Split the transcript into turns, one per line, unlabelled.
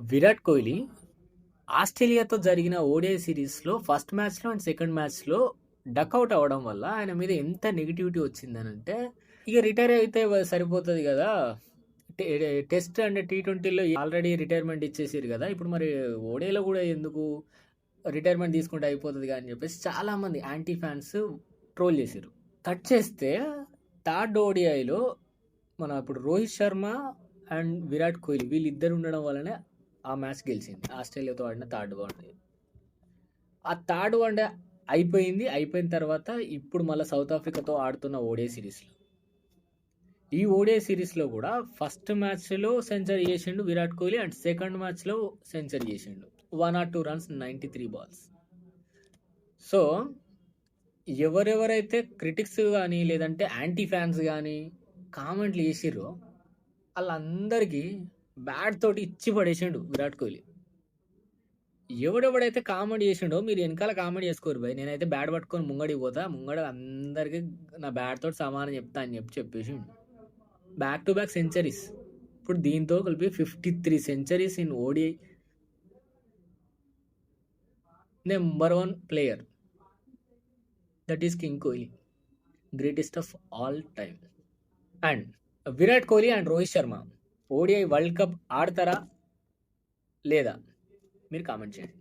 విరాట్ కోహ్లీ ఆస్ట్రేలియాతో జరిగిన ఓడిఐ సిరీస్లో ఫస్ట్ మ్యాచ్లో అండ్ సెకండ్ మ్యాచ్లో డక్అవుట్ అవ్వడం వల్ల ఆయన మీద ఎంత నెగిటివిటీ వచ్చిందనంటే ఇక రిటైర్ అయితే సరిపోతుంది కదా. టెస్ట్ అండ్ టీ ట్వంటీలో ఆల్రెడీ రిటైర్మెంట్ ఇచ్చేసారు కదా. ఇప్పుడు మరి ఓడేలో కూడా ఎందుకు రిటైర్మెంట్ తీసుకుంటే అయిపోతుంది కానీ అని చెప్పేసి చాలామంది యాంటీ ఫ్యాన్స్ ట్రోల్ చేశారు కట్ చేస్తే థర్డ్ ఓడిఐలో మన ఇప్పుడు రోహిత్ శర్మ అండ్ విరాట్ కోహ్లీ వీళ్ళిద్దరు ఉండడం వల్లనే ఆ మ్యాచ్ గెలిచింది. ఆస్ట్రేలియాతో ఆడిన థర్డ్ వన్డే. ఆ థర్డ్ వన్డే అయిపోయింది. అయిపోయిన తర్వాత ఇప్పుడు మళ్ళీ సౌత్ ఆఫ్రికాతో ఆడుతున్న ఓడే సిరీస్లో. ఈ ఓడే సిరీస్లో కూడా ఫస్ట్ మ్యాచ్లో సెంచరీ చేసిండు విరాట్ కోహ్లీ అండ్ సెకండ్ మ్యాచ్లో సెంచరీ చేసిండు. One or two runs ninety three balls. So ఎవరెవరైతే క్రిటిక్స్ కానీ లేదంటే యాంటీ ఫ్యాన్స్ కానీ కామెంట్లు చేసిర్రో వాళ్ళందరికీ బ్యాట్ తోటి ఇచ్చి పడేసిండు విరాట్ కోహ్లీ. ఎవడెవడైతే కామెంట్ చేసిండో మీరు వెనకాల కామెంట్ చేసుకోరు భయ్. నేనైతే బ్యాట్ పట్టుకొని ముంగడికి పోతా ముంగడ అందరికీ నా బ్యాట్ తోటి సమానం చెప్తా అని చెప్పి చెప్పేసిండు. బ్యాక్ టు బ్యాక్ సెంచరీస్ ఇప్పుడు దీంతో కలిపి fifty three centuries in ODI number one player that is king Kohli greatest of all time and Virat Kohli and Rohit Sharma ODI world cup ఆడతారా లేదా? మీరు కామెంట్ చేయండి.